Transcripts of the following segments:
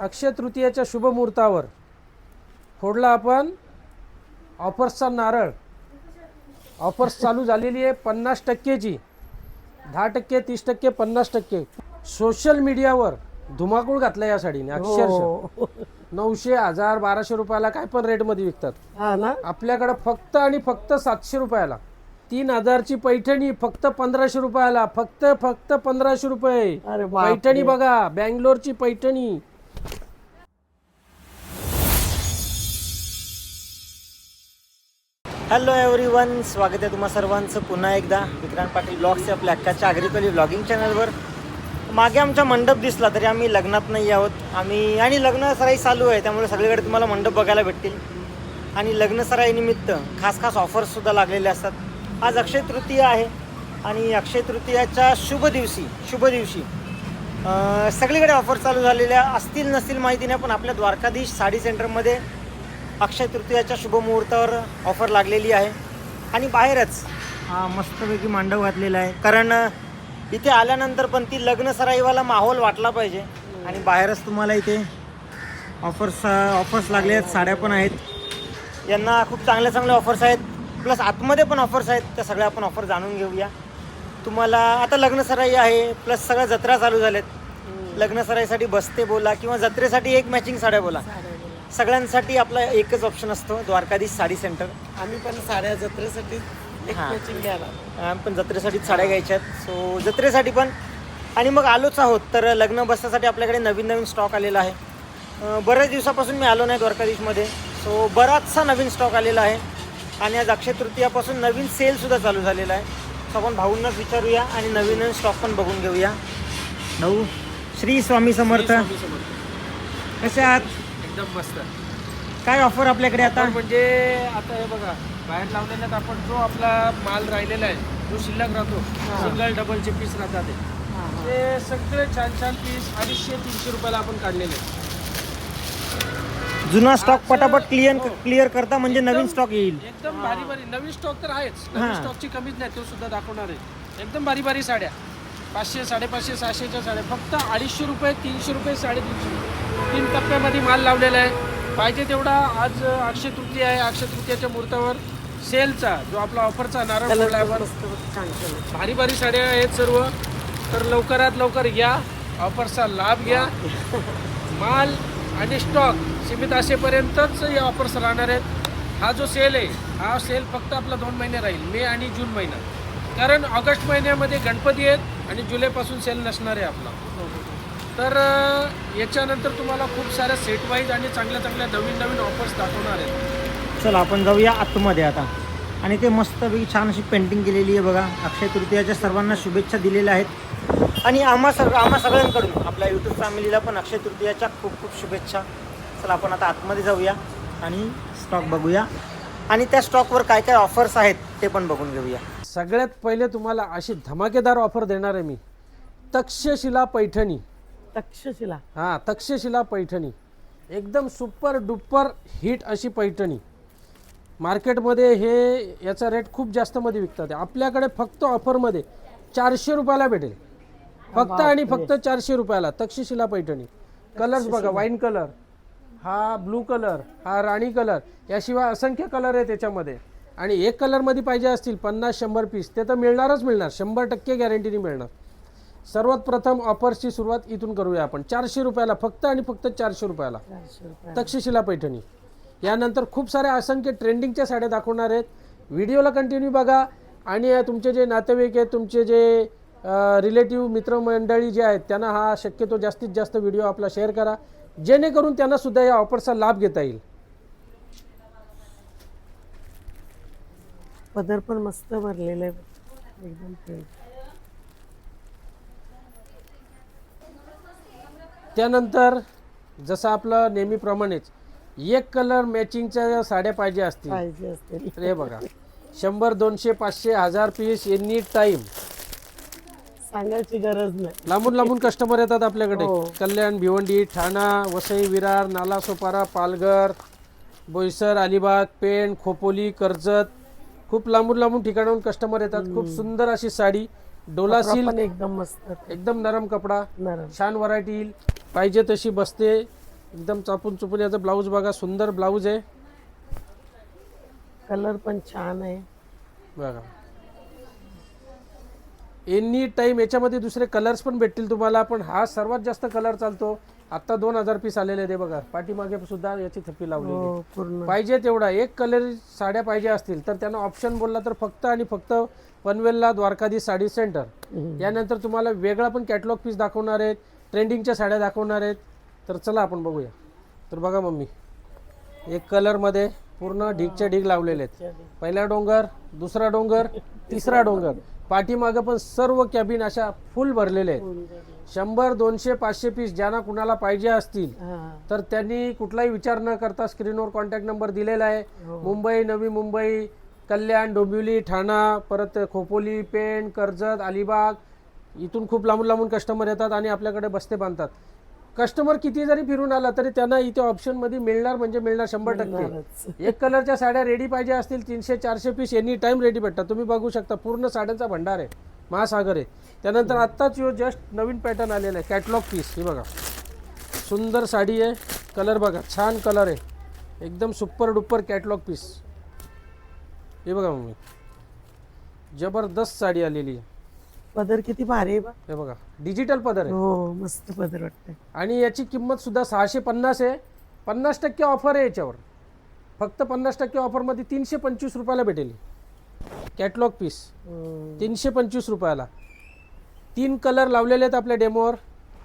अक्षय तृतीयेच्या शुभ मुहूर्तावर फोडला आपण. ऑफर्सचा नारळ. ऑफर्स चालू झालेली आहे पन्नास टक्केची. दहा टक्के तीस टक्के पन्नास टक्के. सोशल मीडियावर धुमाकूळ घातला या साडीने अक्षरशः. हो. नऊशे हजार बाराशे रुपयाला काय पण रेटमध्ये विकतात. आपल्याकडं फक्त आणि फक्त सातशे रुपयाला. तीन हजारची पैठणी फक्त पंधराशे रुपयाला. फक्त फक्त पंधराशे रुपये. पैठणी बघा बँगलोरची पैठणी. हॅलो एव्हरीवन स्वागत आहे तुम्हा सर्वांचं पुन्हा एकदा. विक्रांत पाटील ब्लॉग्सच्या आपल्या अक्काच्या अग्रिकली ब्लॉगिंग चॅनलवर मागे आमचा मंडप दिसला तरी आम्ही लग्नात नाही आहोत. आम्ही आणि लग्न सराई चालू आहे त्यामुळे सगळीकडे तुम्हाला मंडप बघायला भेटतील. आणि लग्न सराईनिमित्त खास खास ऑफर्ससुद्धा लागलेले असतात. आज अक्षय तृतीया आहे. आणि अक्षय तृतीयाच्या शुभ दिवशी शुभ दिवशी सगळीकडे ऑफर चालू झालेल्या असतील नसतील माहिती नाही पण आपल्या द्वारकाधीश साडी सेंटरमध्ये अक्षय तृतीयाच्या शुभ मुहूर्तावर ऑफर लागलेली आहे. आणि बाहेरच हा मस्तपैकी मांडव घातलेला आहे. कारण इथे आल्यानंतर पण ती लग्न सराईवाला माहोल वाटला पाहिजे. आणि बाहेरच तुम्हाला इथे ऑफर्स ऑफर्स लागले आहेत. साड्या पण आहेत. यांना खूप चांगल्या चांगल्या ऑफर्स आहेत. प्लस आतमध्ये पण ऑफर्स आहेत. त्या सगळ्या आपण ऑफर जाणून घेऊया. तुम्हाला आता लग्न सराई आहे. प्लस सगळ्या जत्रा चालू झाल्यात. लग्न सराईसाठी बसते बोला किंवा जत्रेसाठी एक मॅचिंग साड्या बोला. सगळ्यांसाठी आपला एकच ऑप्शन असतो द्वारकाधीश साडी सेंटर आम्ही पण साड्या जत्रेसाठी एक हा. घ्यायला पण जत्रेसाठीच साड्या घ्यायच्या आहेत सो जत्रेसाठी पण आणि मग आलोच आहोत तर लग्न बसण्यासाठी आपल्याकडे नवीन नवीन स्टॉक आलेला आहे. अं, बऱ्याच दिवसापासून मी आलो नाही द्वारकाधीशमध्ये. सो बराचसा नवीन स्टॉक आलेला आहे. आणि आज अक्षय तृतीयापासून नवीन सेलसुद्धा चालू झालेला आहे. सो आपण भाऊंनाच विचारूया आणि नवीन नवीन स्टॉक पण बघून घेऊया. भाऊ श्री स्वामी समर्थ. कसे आहात? एकदम मस्त. काय ऑफर आपल्याकडे आता? म्हणजे आता हे बघा बाहेर लावलेल्यात आपण जो आपला माल राहिलेला आहे जो शिल्लक राहतो सिंगल डबलचे पीस राहतात ते. सगळे छान छान पीस अडीचशे तीनशे रुपयाला आपण काढलेले आहेत. जुना स्टॉक पटापट क्लिअर हो. क्लिअर करता म्हणजे नवीन स्टॉक येईल. एकदम भारी भारी. नवीन स्टॉक तर आहेच. हा. नवीन स्टॉकची कमीच नाही तो सुद्धा दाखवणार आहे. एकदम भारी भारी साड्या. पाचशे साडेपाचशे सहाशेच्या साड्या. फक्त अडीचशे रुपये तीनशे रुपये साडेतीनशे रुपये. तीन टप्प्यामध्ये माल लावलेला आहे. पाहिजे तेवढा आज अक्षय तृतीया आहे. अक्षय तृतीयाच्या मुहूर्तावर सेलचा जो आपला ऑफरचा नारळ फोडला आहे आपण. छान छान भारी भारी साड्या आहेत सर्व. तर लवकरात लवकर घ्या ऑफरचा लाभ घ्या. माल आणि स्टॉक सीमित असेपर्यंतच या ऑफर्स राहणार आहेत. हा जो सेल आहे हा सेल फक्त आपला दोन महिने राहील. मे आणि जून महिना. कारण ऑगस्ट महिन्यामध्ये गणपती आहेत आणि जुलैपासून सेल नसणार आहे आपला. तर याच्यानंतर तुम्हाला खूप साऱ्या सेट वाईज आणि चांगल्या चांगल्या नवीन नवीन ऑफर्स दाखवणार आहेत. चला आपण जाऊया आतमध्ये आता. आणि ते मस्तपैकी छान अशी पेंटिंग केलेली आहे बघा. अक्षय तृतीयाच्या सर्वांना शुभेच्छा दिलेल्या आहेत. आणि आम्हा सग आम्हा सगळ्यांकडून आपल्या यूट्यूब फॅमिलीला पण अक्षय तृतीयाच्या खूप खूप शुभेच्छा. चला आपण आता आतमध्ये जाऊया आणि स्टॉक बघूया. आणि त्या स्टॉकवर काय काय ऑफर्स आहेत ते पण बघून घेऊया. सगळ्यात पहिले तुम्हाला अशी धमाकेदार ऑफर देणार आहे मी. तक्षशिला पैठणी. तक्षशिला. हां तक्षशिला पैठणी. एकदम सुपर डुपर हिट अशी पैठणी. मार्केटमध्ये हे याचा रेट खूप जास्तमध्ये विकतात. आपल्याकडे फक्त ऑफरमध्ये चारशे रुपयाला भेटेल. फक्त आणि फक्त चारशे रुपयाला तक्षशिला पैठणी. कलर्स बघा वाईन कलर हा ब्लू कलर हा राणी कलर याशिवाय असंख्य कलर आहे त्याच्यामध्ये आणि एक कलरमध्ये पाहिजे असतील पन्नास शंभर पीस ते तर मिळणारच मिळणार. शंभर टक्के गॅरंटीने मिळणार. सर्वात प्रथम ऑफर्सची सुरुवात इथून करूया आपण. चारशे रुपयाला फक्त आणि फक्त चारशे रुपयाला. चारशे रुपये तक्षशिला पैठणी. यानंतर खूप साऱ्या असंख्य ट्रेंडिंगच्या साड्या दाखवणार आहेत. व्हिडिओला कंटिन्यू बघा. आणि तुमचे जे नातेवाईक आहेत तुमचे जे रिलेटिव्ह मित्रमंडळी जे आहेत त्यांना हा शक्यतो जास्तीत जास्त व्हिडिओ आपला शेअर करा. जेणेकरून त्यांना सुद्धा या ऑफरचा लाभ घेता येईल. पदर पण मस्त भरलेलं आहे. एकदम त्यानंतर जसं आपलं नेहमीप्रमाणेच एक कलर मॅचिंगच्या साड्या पाहिजे असतील. पाहिजे असतील. तर हे बघा. शंभर दोनशे पाचशे हजार पीस एनी टाईम सांगायची गरज नाही. लांबून लांबून कस्टमर येतात आपल्याकडे. हो. कल्याण भिवंडी ठाणा वसई विरार नाला सोपारा पालघर बोईसर अलिबाग पेण खोपोली कर्जत. खूप लांबून लांबून ठिकाणाहून कस्टमर येतात. खूप सुंदर अशी साडी. डोला पण सिल्क एकदम मस्त. एकदम नरम कपडा. नरम. छान व्हरायटी येईल. पाहिजे तशी बसते. एकदम चापून चुपून याचं ब्लाऊज बघा सुंदर ब्लाऊज आहे. कलर पण छान आहे. बघा. एनी टाईम याच्यामध्ये दुसरे कलर्स पण भेटतील तुम्हाला. पण हा सर्वात जास्त कलर चालतो. आता दोन हजार पीस आलेले ते बघा. पाठीमागे सुद्धा याची थप्पी लावलेली आहे. हो पूर्ण. पाहिजे तेवढा. एक कलर साड्या पाहिजे असतील तर त्यांना ऑप्शन बोलला तर फक्त आणि फक्त पनवेलला द्वारकाधी साडी सेंटर. यानंतर तुम्हाला वेगळा पण कॅटलॉग पीस दाखवणार आहेत. ट्रेंडिंगच्या साड्या दाखवणार आहेत. तर चला आपण बघूया. तर बघा मम्मी एक कलरमध्ये पूर्ण ढीगच्या ढीग लावलेले आहेत. पहिला डोंगर दुसरा डोंगर तिसरा डोंगर. पाठीमागं पण सर्व कॅबिन अशा फुल भरलेले आहेत. शंभर दोनशे पाचशे पीस ज्यांना कुणाला पाहिजे असतील. तर त्यांनी कुठलाही विचार न करता स्क्रीनवर कॉन्टॅक्ट नंबर दिलेला आहे. हो. मुंबई नवी मुंबई कल्याण डोंबिवली ठाणा परत खोपोली पेण कर्जत अलिबाग इथून खूप लांबून लांबून कस्टमर येतात आणि आपल्याकडे बस्ते बांधतात. कस्टमर किती जरी फिरून आला तरी त्यांना इथे ऑप्शनमध्ये मिळणार म्हणजे मिळणार शंभर टक्के. एक कलरच्या साड्या रेडी पाहिजे असतील तीनशे चारशे पीस एनी टाइम रेडी भेटतात. तुम्ही बघू शकता पूर्ण साड्यांचा भंडार आहे. महासागर आहे. त्यानंतर आत्ताच यो जस्ट नवीन पॅटर्न आलेला आहे. कॅटलॉग पीस हे बघा. सुंदर साडी आहे. कलर बघा. छान कलर आहे. एकदम सुपर डुपर कॅटलॉग पीस हे बघा मम्मी. जबरदस्त साडी आलेली आहे. पदर किती भारी आहे बा. हे बघा डिजिटल पदर आहे. हो मस्त पदर वाटतंय. आणि याची किंमत सुद्धा सहाशे पन्नास आहे. पन्नास टक्के ऑफर आहे याच्यावर. फक्त पन्नास टक्के ऑफरमध्ये तीनशे पंचवीस रुपयाला भेटेल. कॅटलॉग पीस हम्म. तीनशे पंचवीस रुपयाला. तीन कलर लावलेले आहेत आपल्या डेमोवर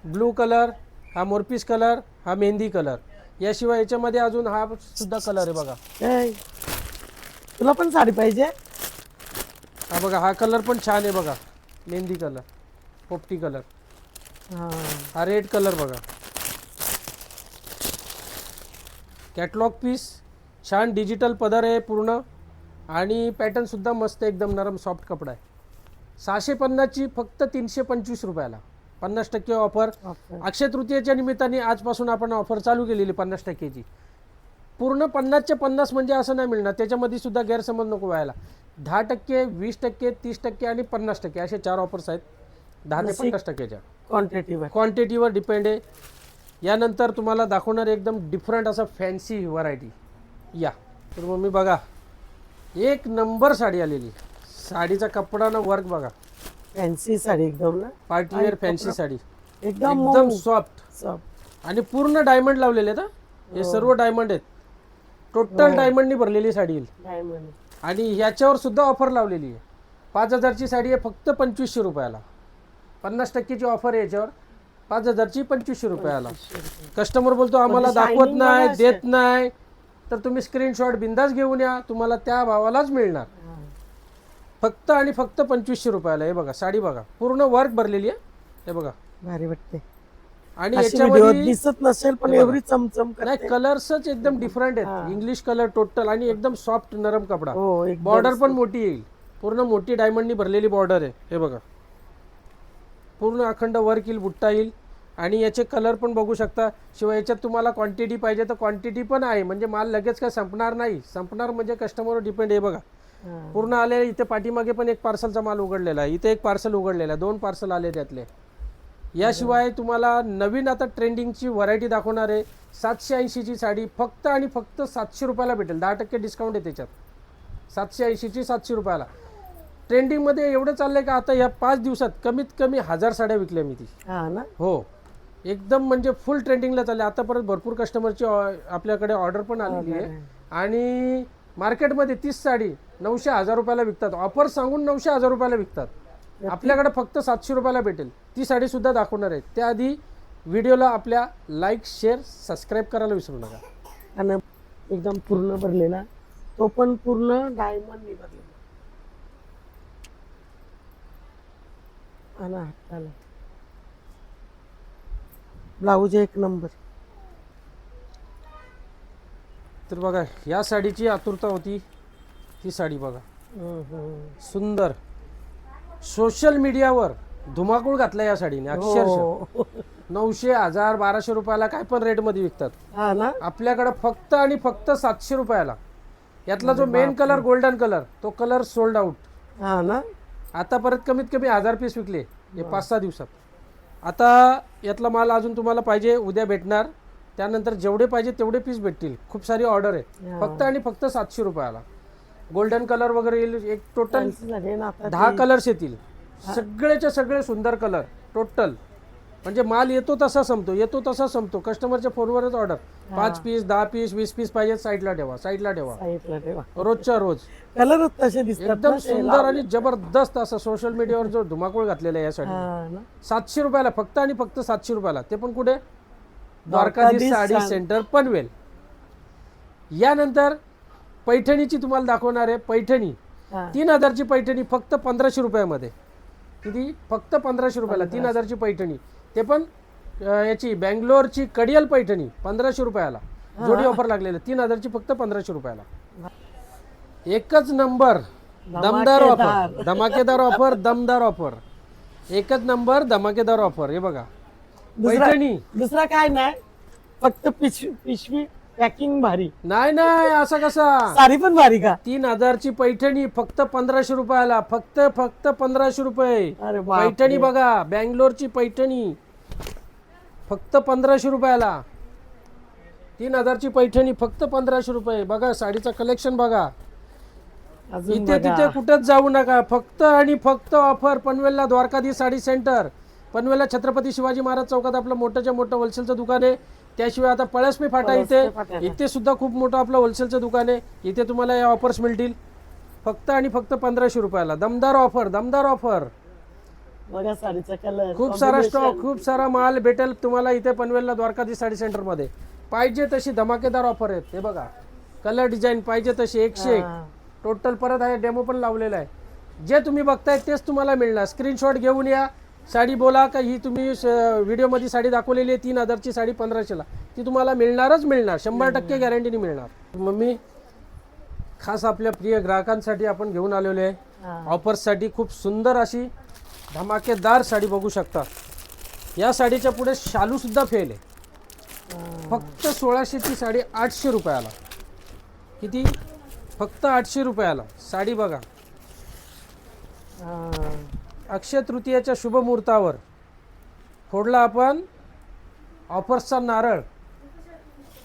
ब्लू कलर हा मोरपीस कलर हा मेहंदी कलर याशिवाय याच्यामध्ये अजून हा सुद्धा कलर आहे बघा. तुला पण साडी पाहिजे? हा बघा हा कलर पण छान आहे बघा. मेहंदी कलर पोपटी कलर. हा. रेड कलर बघा. कॅटलॉग पीस छान डिजिटल पदर आहे पूर्ण आणि पॅटर्न सुद्धा मस्त एकदम नरम सॉफ्ट कपडा आहे. सहाशे पन्नासची फक्त तीनशे पंचवीस रुपयाला. पन्नास टक्के ऑफर. अक्षय तृतीयेच्या निमित्ताने आजपासून आपण ऑफर चालू केलेली पन्नास टक्केची. पूर्ण पन्नासच्या पन्नास म्हणजे असं नाही मिळणार. त्याच्यामध्ये सुद्धा गैरसमज नको व्हायला. दहा टक्के वीस टक्के तीस टक्के आणि पन्नास टक्के असे चार ऑफर्स आहेत. दहा ते. पन्नास टक्क्याच्या. क्वांटिटीवर क्वांटिटीवर डिपेंड आहे. यानंतर तुम्हाला दाखवणार एकदम डिफरंट असं फॅन्सी व्हरायटी या. तर मग मी बघा. एक नंबर साडी आलेली. साडीचा कपडा ना वर्क बघा. फॅन्सी साडी एकदम ना? Party wear fancy sari. एकदम एकदम सॉफ्ट सॉफ्ट आणि पूर्ण डायमंड लावलेले आहेत हा. हे सर्व डायमंड आहेत. टोटल डायमंडनी भरलेली साडी येईल. डायमंड आणि ह्याच्यावर सुद्धा ऑफर लावलेली आहे. पाच हजारची साडी आहे फक्त पंचवीसशे रुपयाला. पन्नास टक्केची ऑफर आहे याच्यावर. पाच हजारची पंचवीसशे रुपयाला. कस्टमर बोलतो आम्हाला म्हणजे दाखवत shining नाही देत नाही. तर तुम्ही स्क्रीनशॉट बिंदास घेऊन या तुम्हाला त्या भावालाच मिळणार. फक्त आणि फक्त पंचवीसशे रुपयाला. हे बघा साडी बघा. पूर्ण वर्क भरलेली आहे. हे बघा. भारी वाटते आणि याच्यामध्ये दिसत नसेल पण हे. एवढी चमचम नाही कलर्सच एकदम डिफरंट हा. आहेत इंग्लिश कलर टोटल आणि एकदम सॉफ्ट नरम कपडा. हो बॉर्डर पण मोठी येईल. पूर्ण मोठी डायमंडनी भरलेली बॉर्डर आहे. हे बघा. पूर्ण अखंड वर्क येईल बुट्टा येईल. आणि याचे कलर पण बघू शकता. शिवाय याच्यात तुम्हाला क्वांटिटी पाहिजे तर क्वांटिटी पण आहे. म्हणजे माल लगेच काय संपणार नाही. संपणार म्हणजे कस्टमरवर डिपेंड आहे बघा. हा. पूर्ण आले इथे पाठीमागे पण एक पार्सलचा माल उघडलेला आहे. इथे एक पार्सल उघडलेला आहे. दोन पार्सल आले त्यातले. याशिवाय तुम्हाला नवीन आता ट्रेंडिंगची व्हरायटी दाखवणार आहे. सातशे ऐंशीची साडी फक्त आणि फक्त सातशे रुपयाला भेटेल. दहा टक्के डिस्काउंट आहे त्याच्यात. सातशे ऐंशीची सातशे रुपयाला. ट्रेंडिंगमध्ये एवढं चाललंय का आता या पाच दिवसात कमीत कमी हजार साड्या विकल्या मी ती. हा ना? हो. एकदम म्हणजे फुल ट्रेंडिंगला चालले. आतापर्यंत भरपूर कस्टमरची आपल्याकडे ऑर्डर पण आलेली आहे. आणि मार्केटमध्ये तीस साडी नऊशे हजार रुपयाला विकतात. ऑफर सांगून नऊशे हजार रुपयाला विकतात. आपल्याकडे फक्त सातशे रुपयाला भेटेल. ती साडी सुद्धा दाखवणार आहे. त्याआधी व्हिडिओला आपल्या लाईक शेअर सबस्क्राईब करायला विसरू नका. आणि एकदम पूर्ण भरलेला तो पण पूर्ण डायमंड भरलेला. आणि हाताला ब्लाऊज एक नंबर तर बघा या साडीची आतुरता होती. ही साडी बघा. सुंदर. सोशल मीडियावर धुमाकूळ घातला या साडीने अक्षरशः. हो. नऊशे हजार बाराशे रुपयाला काय पण रेटमध्ये विकतात. हा ना? आपल्याकडे फक्त आणि फक्त सातशे रुपयाला. यातला जो मेन कलर गोल्डन कलर तो कलर सोल्ड आउट हा ना? आता परत कमीत कमी हजार पीस विकले हे पाच सहा दिवसात. आता यातला माल अजून तुम्हाला पाहिजे उद्या भेटणार. त्यानंतर जेवढे पाहिजे तेवढे पीस भेटतील. खूप सारी ऑर्डर आहे. फक्त आणि फक्त सातशे रुपयाला. गोल्डन कलर वगैरे येईल एक टोटल दहा कलर्स येतील. सगळेचे सगळे सुंदर कलर टोटल म्हणजे माल येतो तसा संपतो येतो तसा संपतो. कस्टमरच्या फोनवरच ऑर्डर पाच पीस दहा पीस वीस पीस पाहिजे साईडला ठेवा साईडला ठेवा. साईडला ठेवा. रोजच्या रोज. कलरच तसे दिसतात एकदम सुंदर. आणि जबरदस्त असं सोशल मीडियावर जो धुमाकूळ घातलेला आहे यासाठी. सातशे रुपयाला फक्त आणि फक्त सातशे रुपयाला. ते पण कुठे? द्वारकाधीश साडी. सेंटर पनवेल यानंतर पैठणीची तुम्हाला दाखवणार आहे पैठणी. तीन हजारची पैठणी फक्त पंधराशे रुपयामध्ये. किती? फक्त पंधराशे रुपयाला तीन हजारची पैठणी. ते पण याची बँगलोरची कडियल पैठणी पंधराशे रुपयाला. जोडी ऑफर लागलेली तीन हजारची फक्त पंधराशे रुपयाला. एकच नंबर दमदार ऑफर धमाकेदार. ऑफर दमदार ऑफर एकच नंबर धमाकेदार ऑफर हे बघा. पैठणी. दुसरा काय नाही. फक्त पिशवी पिशवी पॅकिंग भारी. नाही नाही असं कसा? साडी पण भारी का? तीन हजारची पैठणी फक्त पंधराशे रुपयाला फक्त फक्त पंधराशे रुपये. अरे पैठणी बघा बँगलोरची पैठणी फक्त पंधराशे रुपयाला. तीन हजारची पैठणी फक्त पंधराशे रुपये. बघा साडीचं कलेक्शन बघा. अजून इथे बघा. तिथे कुठेच जाऊ नका. फक्त आणि फक्त ऑफर पनवेलला द्वारकाधी साडी सेंटर पनवेलला छत्रपती शिवाजी महाराज चौकात आपलं मोठंच्या मोठं होलसेलचं दुकान आहे. त्याशिवाय आता पळसपे फाटा इथे. इथे सुद्धा खूप मोठं आपलं होलसेलचं दुकान आहे. इथे तुम्हाला या ऑफर्स मिळतील. फक्त आणि फक्त पंधराशे रुपयाला. दमदार ऑफर दमदार ऑफर बघा साडीचा कलर खूप सारा स्टॉक खूप सारा माल भेटेल तुम्हाला इथे पनवेलला द्वारकाधी साडी सेंटरमध्ये पाहिजे तशी धमाकेदार ऑफर आहेत. हे बघा. कलर डिझाईन पाहिजे तशी एकशे एक. टोटल परत आहे डेमो पण लावलेला आहे. जे तुम्ही बघताय तेच तुम्हाला मिळणार. स्क्रीनशॉट घेऊन या. साडी बोला का ही तुम्ही व्हिडिओमध्ये साडी दाखवलेली आहे तीन हजारची साडी पंधराशेला. ती तुम्हाला मिळणारच मिळणार शंभर टक्के गॅरंटीने मिळणार. मम्मी खास आपल्या प्रिय ग्राहकांसाठी आपण घेऊन आलेलो आहे. ऑफर्ससाठी खूप सुंदर अशी धमाकेदार साडी बघू शकता. या साडीच्या पुढे शालू सुद्धा फेल आहे. फक्त सोळाशेची साडी आठशे रुपयाला. किती? फक्त आठशे रुपयाला. साडी बघा. अक्षय तृतीयाच्या शुभ मुहूर्तावर फोडला आपण. ऑफर्सचा नारळ.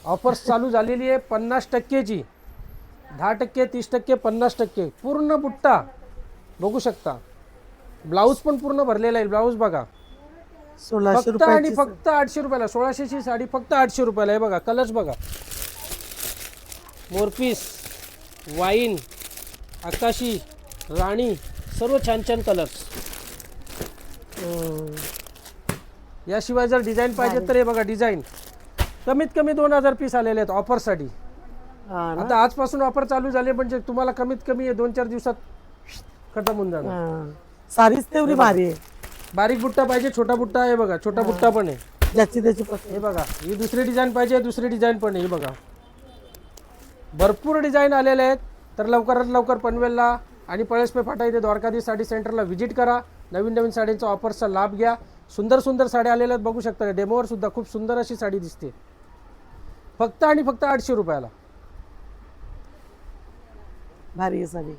ऑफर्स चालू झालेली आहे पन्नास टक्केची. दहा टक्के तीस टक्के पन्नास टक्के. पूर्ण बुट्टा बघू शकता. ब्लाऊज पण पूर्ण भरलेला आहे. ब्लाऊज बघा. सोळाशे फक्त आणि फक्त आठशे रुपयाला. सोळाशेची साडी फक्त आठशे रुपयाला आहे बघा. कलर्स बघा. मोरपीस वाईन आकाशी राणी सर्व छान छान कलर्स. याशिवाय जर डिझाईन पाहिजे तर हे बघा डिझाईन कमीत कमी दोन हजार पीस आलेले आहेत ऑफरसाठी? आता आजपासून ऑफर चालू झाले म्हणजे तुम्हाला कमीत कमी दोन चार दिवसात खतम होऊन जाणार. साडीच तेवढी भारी आहे. बारीक बुट्टा पाहिजे छोटा बुट्टा आहे बघा छोटा बुट्टा पण आहे. ज्याची त्याची पसंत. हे बघा ही दुसरी डिझाईन पाहिजे दुसरी डिझाईन पण आहे ही बघा. भरपूर डिझाईन आलेले आहेत. तर लवकरात लवकर पनवेलला आणि पळसपे फाटा इथे द्वारकाधी साडी सेंटरला व्हिजिट करा. नवीन नवीन साडींचा ऑफर्सचा लाभ घ्या. सुंदर सुंदर साड्या आलेल्या बघू शकता डेमोवर सुद्धा खूप सुंदर अशी साडी दिसते. फक्त आणि फक्त आठशे रुपयाला. भारी आहे साडी.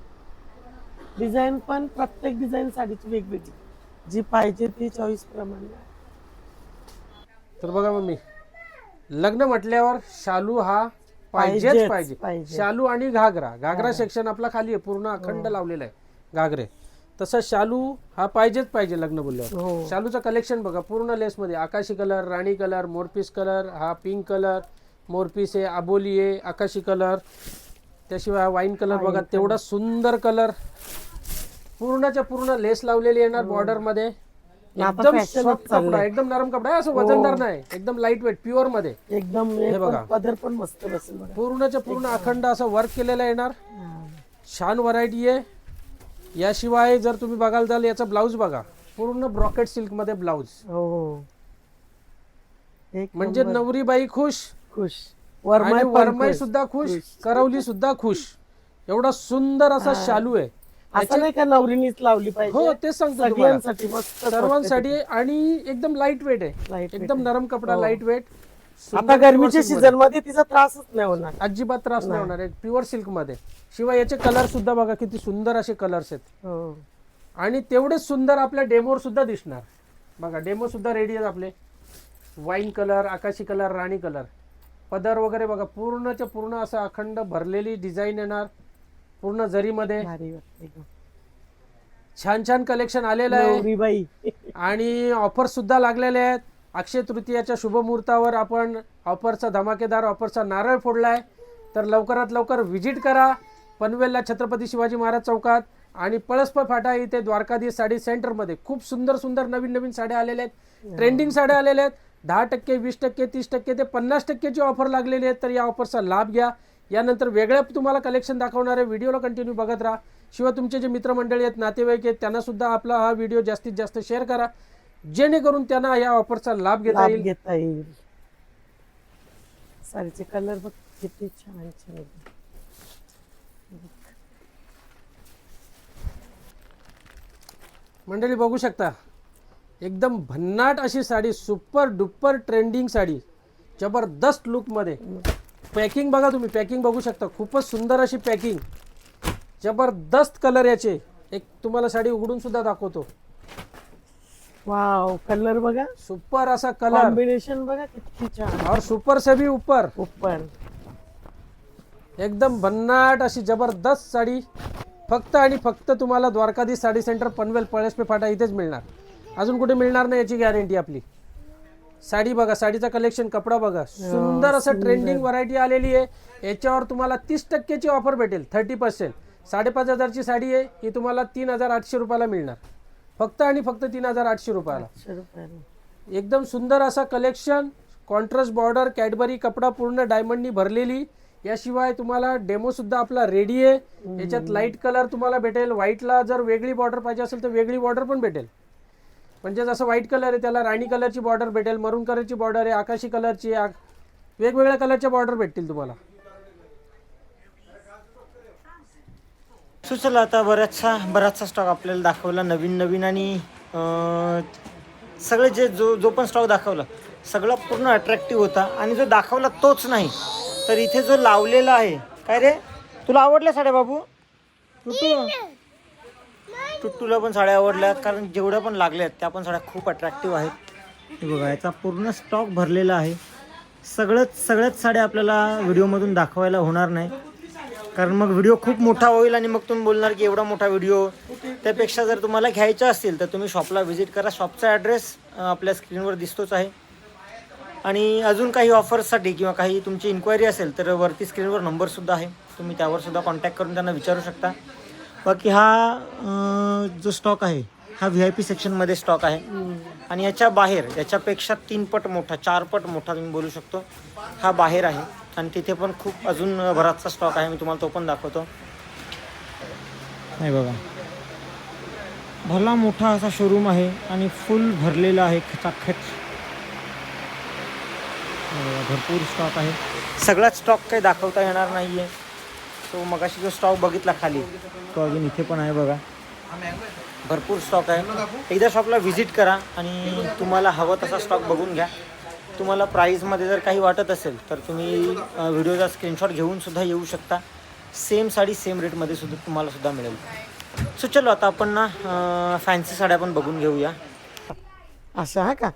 डिझाईन पण प्रत्येक डिझाईन साडीची वेगवेगळी. जी पाहिजे ती चॉईस प्रमाणे तर बघा मम्मी लग्न म्हटल्यावर शालू हा पाहिजेच पाहिजेच, पाहिजे. पाहिजे. शालू आणि घागरा. घागरा सेक्शन आपला खाली आहे पूर्ण अखंड लावलेला आहे. घागरे. तसं शालू हा पाहिजेच पाहिजे लग्न बोलल्यावर. हो. शालूचं कलेक्शन बघा पूर्ण लेसमध्ये आकाशी कलर राणी कलर मोरपीस कलर हा पिंक कलर मोरपीस आहे आबोली आहे आकाशी कलर त्याशिवाय हा वाईन कलर बघा तेवढा सुंदर कलर पूर्णच्या पूर्ण लेस लावलेली येणार बॉर्डरमध्ये. आता एकदम सॉफ्ट. कपडा एकदम नरम कपडा आहे असं वजनदार नाही एकदम लाइट वेट प्युअरमध्ये. एकदम हे हे बघा. पण पदर पण मस्त पूर्णच्या पूर्ण अखंड असं वर्क केलेलं येणार. हा. छान व्हरायटी आहे. याशिवाय जर तुम्ही बघाल तर याचा ब्लाऊज बघा. पूर्ण ब्रॉकेट सिल्कमध्ये ब्लाऊज. हो हो. एक म्हणजे नंबर. नवरी बाई खुश. खुश. आणि वरमाई पण वरमाई खुश. सुद्धा खुश. करवली सुद्धा खुश. एवढा सुंदर असा शालू आहे. असं नाही का नवरीनीच लावली पाहिजे? हो तेच सांगतो तुम्हाला. सगळ्यांसाठी मस्त सर्वांसाठी आणि एकदम लाइट वेट आहे एकदम नरम कपडा हो. लाइट वेट आता गरमीच्या सीझनमध्ये तिचा त्रासच नाही होणार. अजिबात त्रास नाही होणार. आहे प्युअर सिल्कमध्ये शिवाय याचे कलर सुद्धा बघा किती सुंदर असे कलर्स आहेत. हो. आणि तेवढेच सुंदर आपल्या डेमोवर सुद्धा दिसणार. बघा डेमो सुद्धा रेडी आहेत आपले. वाईन कलर आकाशी कलर राणी कलर पदर वगैरे बघा पूर्णच्या पूर्ण असं अखंड भरलेली डिझाईन येणार. पूर्ण जरीमध्ये. छान छान कलेक्शन आलेलं आहे. आणि ऑफर सुद्धा लागलेले आहेत. अक्षय तृतीयाच्या शुभमुहूर्तावर आपण ऑफरचा धमाकेदार ऑफरचा नारळ फोडलाय. तर लवकरात लवकर व्हिजिट करा. पनवेलला छत्रपती शिवाजी महाराज चौकात आणि पळसप फाटा इथे द्वारकाधीश साडी सेंटरमध्ये. खूप सुंदर सुंदर नवीन नवीन साड्या आलेल्या आहेत. ट्रेंडिंग साड्या आलेल्या आहेत. दहा टक्के वीस टक्के तीस टक्के ते पन्नास टक्केची ऑफर लागलेली आहे तर या ऑफरचा लाभ घ्या. यानंतर वेगळ्या तुम्हाला कलेक्शन दाखवणारे व्हिडिओला कंटिन्यू बघत राहा. शिवाय तुमचे जे मित्रमंडळी आहेत नातेवाईक आहेत त्यांनासुद्धा आपला हा व्हिडिओ जास्तीत जास्त शेअर करा. जेणेकरून त्यांना या ऑफरचा लाभ घेता लाभ येईल. घेता येईल. साडीचे कलर बघ किती छान छान आहेत. मंडळी बघू शकता. एकदम भन्नाट अशी sari super duper trending sari. जबरदस्त लुकमध्ये पॅकिंग बघा तुम्ही पॅकिंग बघू शकता. खूपच सुंदर अशी पॅकिंग जबरदस्त कलर याचे. एक तुम्हाला साडी उघडून सुद्धा दाखवतो. वाव कलर बघा. सुपर असा कलर. कॉम्बिनेशन बघा किती छान. और सुपर से भी ऊपर. एकदम भन्नाट अशी जबरदस्त साडी. फक्त आणि फक्त तुम्हाला द्वारकाधीश साडी सेंटर पनवेल पळसपे फाटा इथेच मिळणार. अजून कुठे मिळणार नाही याची गॅरंटी आपली. साडी बघा साडीचा कलेक्शन कपडा बघा. सुंदर असं ट्रेंडिंग व्हरायटी आलेली आहे. याच्यावर तुम्हाला तीस टक्केची ऑफर भेटेल थर्टी पर्सेंट साडेपाच हजारची साडी आहे ही तुम्हाला तीन हजार आठशे रुपयाला मिळणार. फक्त आणि फक्त तीन हजार आठशे रुपयाला. एकदम सुंदर असा कलेक्शन कॉन्ट्रास्ट बॉर्डर कॅडबरी कपडा पूर्ण डायमंडनी भरलेली. याशिवाय तुम्हाला डेमो सुद्धा आपला रेडी आहे. याच्यात लाइट कलर तुम्हाला भेटेल. व्हाईटला जर वेगळी बॉर्डर पाहिजे असेल तर वेगळी बॉर्डर पण भेटेल. म्हणजे जसं व्हाईट कलर आहे त्याला राणी कलरची बॉर्डर भेटेल मरून कलरची बॉर्डर आहे आकाशी कलरची आ- वेगवेगळ्या कलरच्या बॉर्डर भेटतील तुम्हाला. सुचलं आता बऱ्याचसा बराचसा स्टॉक आपल्याला दाखवला नवीन नवीन आणि सगळे जे जो जो पण स्टॉक दाखवला सगळा पूर्ण अट्रॅक्टिव्ह होता आणि जो दाखवला तोच नाही. तर इथे जो लावलेला आहे काय रे? तुला आवडल्या साड्या बाबू? टुट्टू टुट्टूला पण साड्या आवडल्या कारण जेवढ्या पण लागल्या आहेत त्या पण साड्या खूप अट्रॅक्टिव्ह आहेत. बघा याचा पूर्ण स्टॉक भरलेला आहे. सगळंच सगळ्याच साड्या आपल्याला व्हिडिओमधून दाखवायला होणार नाही. कारण मग व्हिडिओ खूप मोठा होईल आणि मग तुम्ही बोलणार की एवढा मोठा व्हिडिओ त्यापेक्षा जर तुम्हाला घ्यायचा असेल तर तुम्ही शॉपला व्हिजिट करा. शॉपचा ॲड्रेस आपल्या स्क्रीनवर दिसतोच आहे. आणि अजून काही ऑफर्ससाठी किंवा काही तुमची इन्क्वायरी असेल तर वरती स्क्रीनवर नंबरसुद्धा आहे. तुम्ही त्यावर सुद्धा कॉन्टॅक्ट करून त्यांना विचारू शकता. बाकी हा जो स्टॉक आहे हा व्ही आय पी सेक्शनमध्ये स्टॉक आहे. आणि याच्या बाहेर याच्यापेक्षा तीन पट मोठा चार पट मोठा तुम्ही बोलू शकतो हा बाहेर आहे. आणि तिथे पण खूप अजून बराचसा स्टॉक आहे मी तुम्हाला तो पण दाखवतो. नाही बघा. भला मोठा असा शोरूम आहे आणि फुल भरलेला आहे खचाखच भरपूर स्टॉक आहे. सगळाच स्टॉक काही दाखवता येणार नाही आहे तो मगाशी जो स्टॉक बघितला खाली. तो अजून इथे पण आहे बघा. भरपूर स्टॉक आहे. एकदा शॉपला व्हिजिट करा आणि तुम्हाला हवं तसा स्टॉक बघून घ्या. तुम्हाला प्राईजमध्ये जर काही वाटत असेल तर तुम्ही व्हिडिओचा स्क्रीनशॉट घेऊन सुद्धा येऊ शकता. सेम साडी सेम रेटमध्ये सुद्धा तुम्हाला सुद्धा मिळेल. सो चलो आता आपण ना फॅन्सी साड्या पण बघून घेऊया. अशा हा का?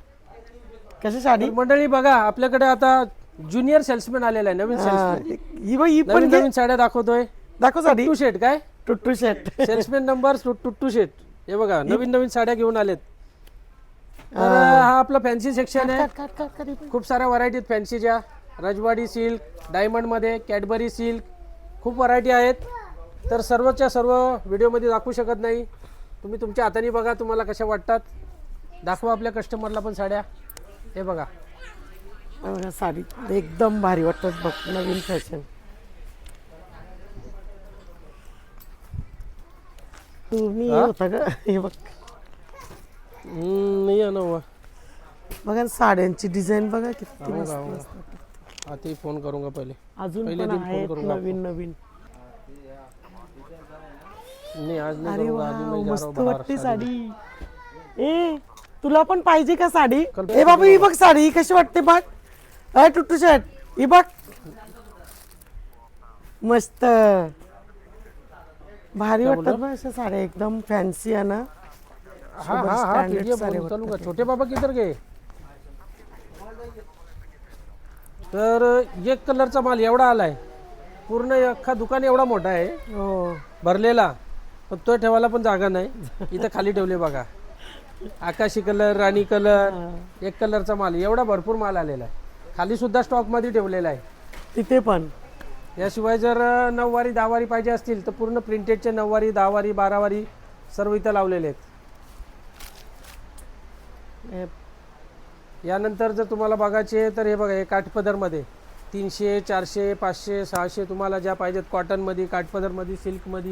कशी साडी? मंडळी बघा आपल्याकडे आता ज्युनियर सेल्समॅन आलेला आहे नवीन हा, सेल्समॅन ही बघ ही पण नवीन साड्या दाखवतोय. दाखव साडी. टू शेट काय? टुट्टू शेट सेल्समॅन नंबर टू शेट हे बघा नवीन नवीन साड्या घेऊन आलेत. तर हा आपला फॅन्सी सेक्शन आहे. खूप साऱ्या व्हरायटीत फॅन्सीच्या रजवाडी सिल्क डायमंडमध्ये कॅडबरी सिल्क खूप व्हरायटी आहेत. तर सर्वच्या सर्व व्हिडिओमध्ये दाखवू शकत नाही. तुम्ही तुमच्या हाताने बघा तुम्हाला कशा वाटतात. दाखवा आपल्या कस्टमरला पण साड्या. हे बघा. हे बघा साडी एकदम भारी वाटत बघ नवीन फॅशन तुम्ही हा? होता का? हे बघ. हम्म, नाही आहे ना बुवा. बघा ना साड्यांची डिझाईन बघा किती मस्त का. मस्त. आता ही फोन करूंगा पहिले? अजून पहिले पण दिन फोन आहेत करून नवीन नवीन. नाही आज नाही अरे करूंगा वा अभी मैं जा रहा मस्त बाहर वाटते शादी साडी. ए तुला पण पाहिजे का साडी? कल- ए बाबू ही बघ साडी ही कशी वाटते बघ. अय टुट्टू शर्ट ही बघ. मस्त. भारी वाटतात? बघ अशा साड्या एकदम फॅन्सी आहे ना? हाँ हाँ हाँ सारे चलूंगा वाटतात छोटे बाबा किधर गए? तर एक कलरचा माल एवढा आलाय. पूर्ण अख्खा दुकान एवढा मोठा आहे. हो. भरलेला. पण तो ठेवायला पण जागा नाही. इथं खाली ठेवले बघा. आकाशी कलर राणी कलर एक कलरचा माल. एवढा भरपूर माल आलेला आहे. खाली सुद्धा स्टॉकमध्ये ठेवलेला आहे. तिथे पण? याशिवाय जर नऊवारी दहावारी पाहिजे असतील तर पूर्ण प्रिंटेडचे नऊवारी दहावारी बारावारी सर्व इथं लावलेले आहेत यानंतर जर तुम्हाला बघायचे तर हे बघा हे काठपदरमध्ये तीनशे चारशे पाचशे सहाशे तुम्हाला ज्या पाहिजेत कॉटनमध्ये काठपदरमध्ये सिल्कमध्ये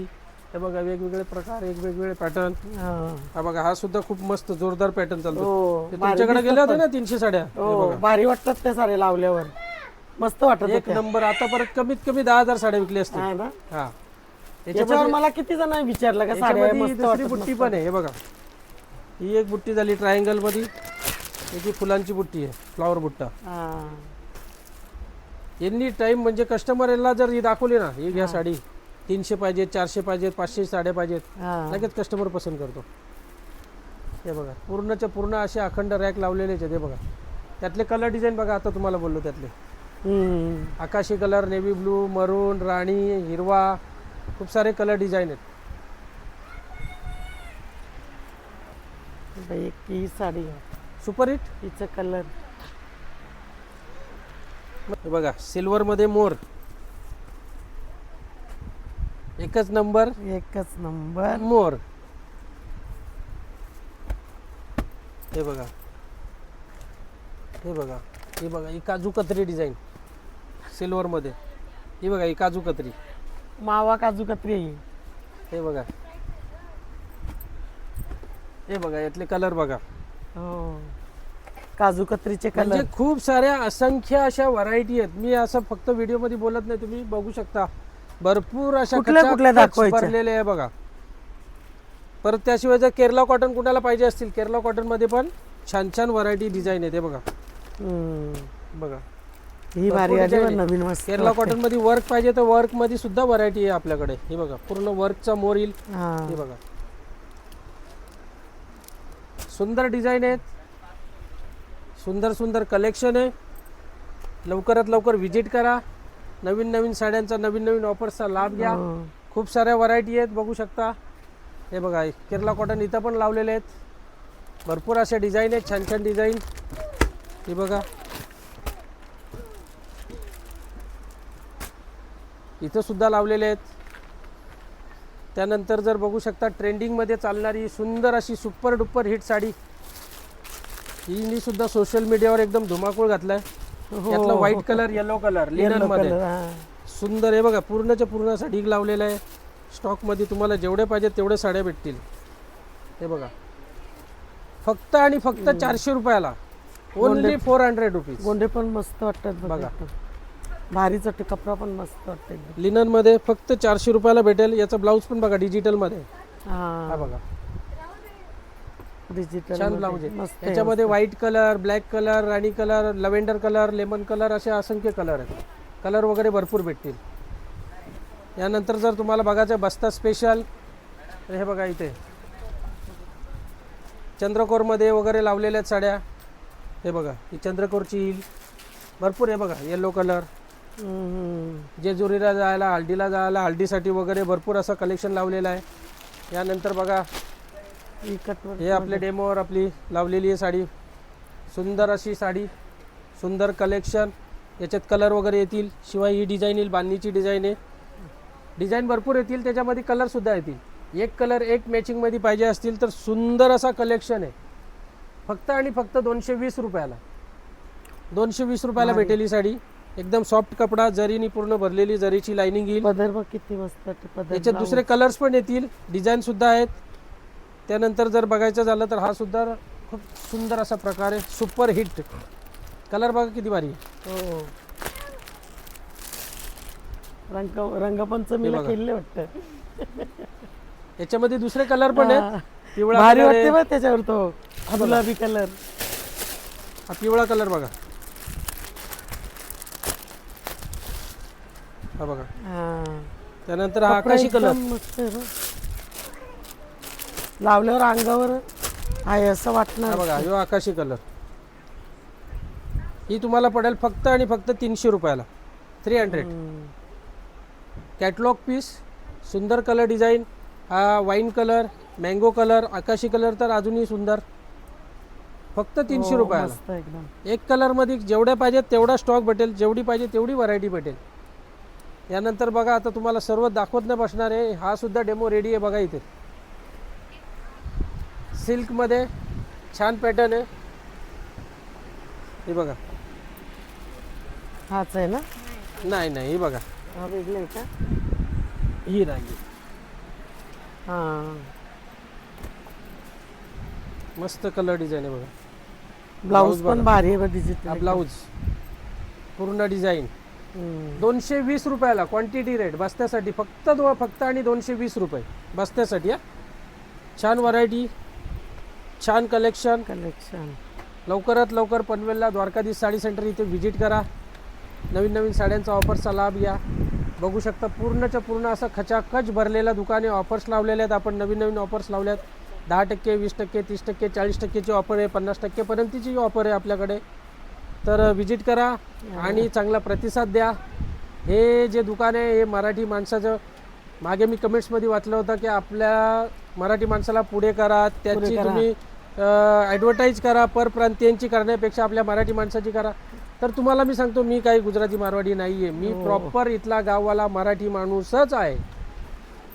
हे बघा वेगवेगळे प्रकार एक वेगवेगळे पॅटर्न हा. बघा हा सुद्धा खूप मस्त जोरदार पॅटर्न चालतो हो तुमच्याकडे गेले होते. ना तीनशे साड्या हे. भारी वाटतात ते सारे लावल्यावर मस्त वाटत एक होत्या. नंबर. आता परत कमीत कमी दहा हजार साड्या विकली असतील. हा ना? हा. याच्यावर मला किती जण विचारलं का साड्या याच्यामध्ये मस्त दुसरी वाटत बुट्टी. पण आहे. हे बघा. ही एक बुट्टी झाली ट्रायंगलमध्ये याची फुलांची बुट्टी आहे. फ्लॉवर बुट्टा. हा. एनी टाइम म्हणजे कस्टमरला जर ही दाखवली ना ही घ्या साडी. तीनशे पाहिजेत चारशे पाहिजेत पाचशे साड्या पाहिजेत. हा. लगेच कस्टमर पसंत करतो. हे बघा. पूर्णच्या पूर्ण असे अखंड रॅक लावलेलेच आहेत. हे बघा. त्यातले कलर डिझाईन बघा. आता तुम्हाला बोललो त्यातले. आकाशी कलर नेव्ही ब्लू मरून राणी हिरवा खूप सारे कलर डिझाईन आहेत. एक ही साडी सुपर हिट? हिचं कलर. हे बघा सिल्वर मध्ये मोर. एकच नंबर. एकच नंबर. मोर. हे बघा. हे बघा हे बघा ही काजू कतरी डिझाईन. सिल्वर मध्ये ही बघा ही काजू कतरी. मावा काजू कत्री आहे ही. बघा. हे बघा यातले कलर बघा. हो. काजू कत्रीचे म्हणजे कलर खूप साऱ्या असंख्य अशा व्हरायटी आहेत. मी असं फक्त व्हिडिओमध्ये बोलत नाही तुम्ही बघू शकता. भरपूर अशा कुठल्या- कुठल्या दाखवायच्या? भरलेले आहे बघा. परत त्याशिवाय जर केरला कॉटन कुणाला पाहिजे असतील केरला कॉटनमध्ये पण छान छान व्हरायटी डिझाईन आहे ते बघा बघा. ही भारी आली आहे. नवीन मस्त केरला वाटते. कॉटनमध्ये वर्क पाहिजे तर वर्कमध्ये सुद्धा व्हरायटी आहे आपल्याकडे. हे बघा पूर्ण वर्कचा मोर येईल. हा. हे बघा. सुंदर डिझाईन आहेत. सुंदर सुंदर कलेक्शन आहे. लवकरात लवकर व्हिजिट करा. नवीन नवीन साड्यांचा नवीन नवीन ऑफर्सचा लाभ घ्या. हो. खूप साऱ्या व्हरायटी आहेत बघू शकता. हे बघा हे केरला कॉटन इथं पण लावलेले आहेत. भरपूर अशा डिझाईन आहेत छान छान डिझाईन हे बघा. इथं सुद्धा लावलेले आहेत. त्यानंतर जर बघू शकता ट्रेंडिंगमध्ये चालणारी सुंदर अशी सुपर डुपर हिट साडी. ही सुद्धा सोशल मीडियावर एकदम धुमाकूळ घातलाय. हो. यातला white colour yellow colour linen Yellow मध्ये. color, हा. सुंदर आहे बघा पूर्णच्या पूर्ण असा ढीग लावलेला आहे. स्टॉकमध्ये तुम्हाला जेवढे पाहिजे तेवढे साड्या भेटतील. हे बघा. फक्त आणि फक्त चारशे रुपयाला. ओनली फोर हंड्रेड रुपीज गोंडे पण मस्त वाटतात बघ भारीच वाटते कपडा पण मस्त वाटते एकदम. लिननमध्ये फक्त चारशे रुपयाला भेटेल. याचा ब्लाऊज पण बघा डिजिटलमध्ये. हा. हा बघा. डिजिटल छान ब्लाऊज आहे. मस्त आहे, याच्यामध्ये मस्त. व्हाईट कलर ब्लॅक कलर राणी colour lavender colour lemon colour असे असंख्य कलर आहेत. कलर वगैरे भरपूर भेटतील. यानंतर जर तुम्हाला बघायचं बस्ता स्पेशल तर हे बघा इथे. चंद्रकोरमध्ये वगैरे लावलेल्या आहेत साड्या. हे बघा ही चंद्रकोरची येईल भरपूर आहे बघा येलो कलर. जेजुरीला जायला हळदीला जायला हळदीसाठी वगैरे भरपूर असं कलेक्शन लावलेलं आहे. यानंतर बघा ही हे आपल्या डेमोवर आपली लावलेली आहे साडी. सुंदर अशी साडी सुंदर कलेक्शन याच्यात कलर वगैरे येतील शिवाय ही डिझाईन येईल बांधणीची डिझाईन आहे. डिझाईन भरपूर येतील त्याच्यामध्ये कलरसुद्धा येतील. एक कलर एक मॅचिंगमध्ये पाहिजे असतील तर सुंदर असा कलेक्शन आहे. फक्त आणि फक्त दोनशे वीस रुपयाला. दोनशे वीस रुपयाला. भेटेल ही साडी. एकदम सॉफ्ट कपडा जरीनी पूर्ण भरलेली जरीची लाइनिंग येईल पदर बघ किती मस्त पदर याच्यात. दुसरे कलर्स पण येतील डिझाईन सुद्धा आहेत त्यानंतर जर बघायचं झालं तर हा सुद्धा खूप सुंदर असा प्रकार आहे सुपर हिट कलर बघा किती भारी आहे. हो रंग रंगपंचमीला बघा. केले वाटतं याच्यामध्ये दुसरे कलर पण आहेत हा. पिवळा भारी color वाटते आहे. बघ त्याच्यावर तो. गुलाबी कलर हा पिवळा कलर बघा हा बघा. त्यानंतर हा आकाशी कलर. मस्त आहे बघ. लावल्यावर अंगावर आहे असं हा वाटणार बघा ह्यो आकाशी कलर. ही तुम्हाला पडेल फक्त आणि फक्त तीनशे रुपयाला. थ्री हंड्रेड कॅटलॉग पीस सुंदर कलर डिझाईन हा वाईन कलर मँगो कलर आकाशी कलर तर अजूनही सुंदर. फक्त तीनशे हो, रुपयाला. मस्त एकदम. एक कलरमध्ये जेवढ्या पाहिजेत तेवढा स्टॉक भेटेल जेवढी पाहिजे तेवढी व्हरायटी भेटेल. यानंतर बघा आता तुम्हाला सर्व दाखवत नाही बसणार आहे. हा सुद्धा डेमो रेडी आहे बघा इथे. सिल्कमध्ये छान पॅटर्न आहे. हे बघा. हाच आहे ना? नाही नाही हे बघा. हा वेगळं आहे का? ही हा. मस्त कलर डिझाईन आहे बघा. ब्लाऊज. पण भारी आहे बघ डिजिटल ब्लाऊज पूर्ण डिझाईन दोनशे वीस रुपयाला क्वांटिटी रेट बस्त्यासाठी फक्त दो फक्त आणि दोनशे वीस रुपये बस्त्यासाठी हा. छान व्हरायटी छान कलेक्शन कलेक्शन लवकरात लवकर पनवेलला द्वारकाधीश साडी सेंटर इथे व्हिजिट करा. नवीन नवीन साड्यांचा ऑफर्सचा लाभ घ्या. बघू शकता पूर्णच्या पूर्ण असं खचाखच भरलेलं दुकाने ऑफर्स लावलेले आहेत. आपण नवीन नवीन ऑफर्स लावल्यात. दहा टक्के वीस टक्के तीस टक्के चाळीस टक्केची ऑफर आहे. पन्नास टक्केपर्यंतची ऑफर आहे आपल्याकडे. तर व्हिजिट करा आणि चांगला प्रतिसाद द्या. हे जे दुकान आहे हे मराठी माणसाचं मागे मी कमेंट्समध्ये वाचलं होतं की आपल्या मराठी माणसाला पुढे करा त्याची करा. तुम्ही ॲडव्हर्टाईज करा परप्रांतीयांची करण्यापेक्षा आपल्या मराठी माणसाची करा. तर तुम्हाला मी सांगतो मी काही गुजराती मारवाडी नाही आहे मी प्रॉपर इथला गाववाला मराठी माणूसच आहे.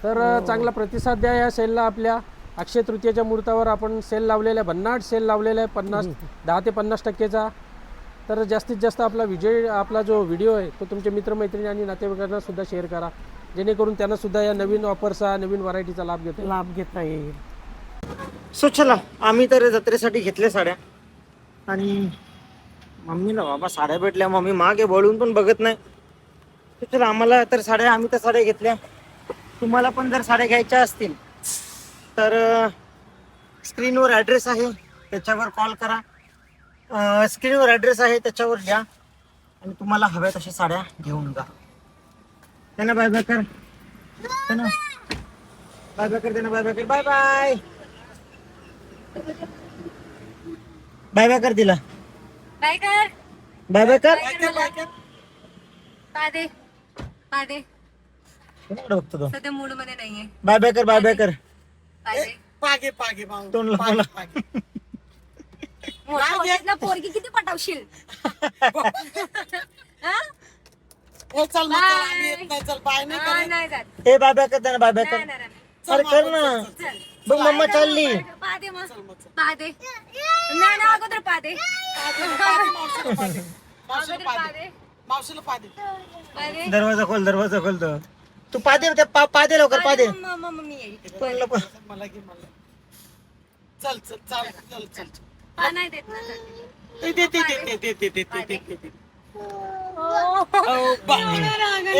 तर अ, चांगला प्रतिसाद द्या या सेलला आपल्या. अक्षय तृतीयेच्या मुहूर्तावर आपण सेल लावलेला आहे भन्नाट सेल लावलेला आहे पन्नास दहा ते पन्नास टक्केचा. तर जास्तीत जास्त आपला विजय आपला जो व्हिडिओ आहे तो तुमच्या मित्रमैत्रिणी आणि नातेवाईकांना सुद्धा शेअर करा. जेणेकरून त्यांना सुद्धा या नवीन ऑफरचा नवीन व्हरायटीचा लाभ घेता लाभ घेता येईल. सो चला आम्ही तर जत्रेसाठी घेतल्या साड्या. आणि मम्मीला बाबा साड्या भेटल्या मम्मी मागे वळून पण बघत नाही. तर चला आम्हाला तर साड्या आम्ही तर साड्या घेतल्या. तुम्हाला पण जर साड्या घ्यायच्या असतील तर स्क्रीनवर ॲड्रेस आहे त्याच्यावर कॉल करा. स्क्रीनवर ॲड्रेस आहे त्याच्यावर घ्या आणि तुम्हाला हव्या तशा साड्या घेऊन जा. त्यांना बाय बाय कर. त्यांना बाय बाय कर त्यांना बाय बाय कर. बाय बाय बाय बाय कर तिला. काय कर. बाय बाय कर. पादे पादे कोणाकडे बघतो तो? सध्या मूडमध्ये नाहीये. बाय बाय कर बाय बाय कर. पादे तोंड लावला मोठा होतेस ना पोरगी किती पटावशील? चल चल, हे बाब्या ना बाब्या कर. अरे कर ना. बघ मम्मा चालली. ना अगोदर पाहते. दरवाजा खोल दरवाजा खोल तो. तू पादे त्या पा पादे लवकर पादे मम्मी लवकर- मला घे चल चल चल चल. हा नाही देत ना चल. ए, दे, दे, दे, दे, दे, दे, दे, दे, दे, दे, दे. हो. रागाने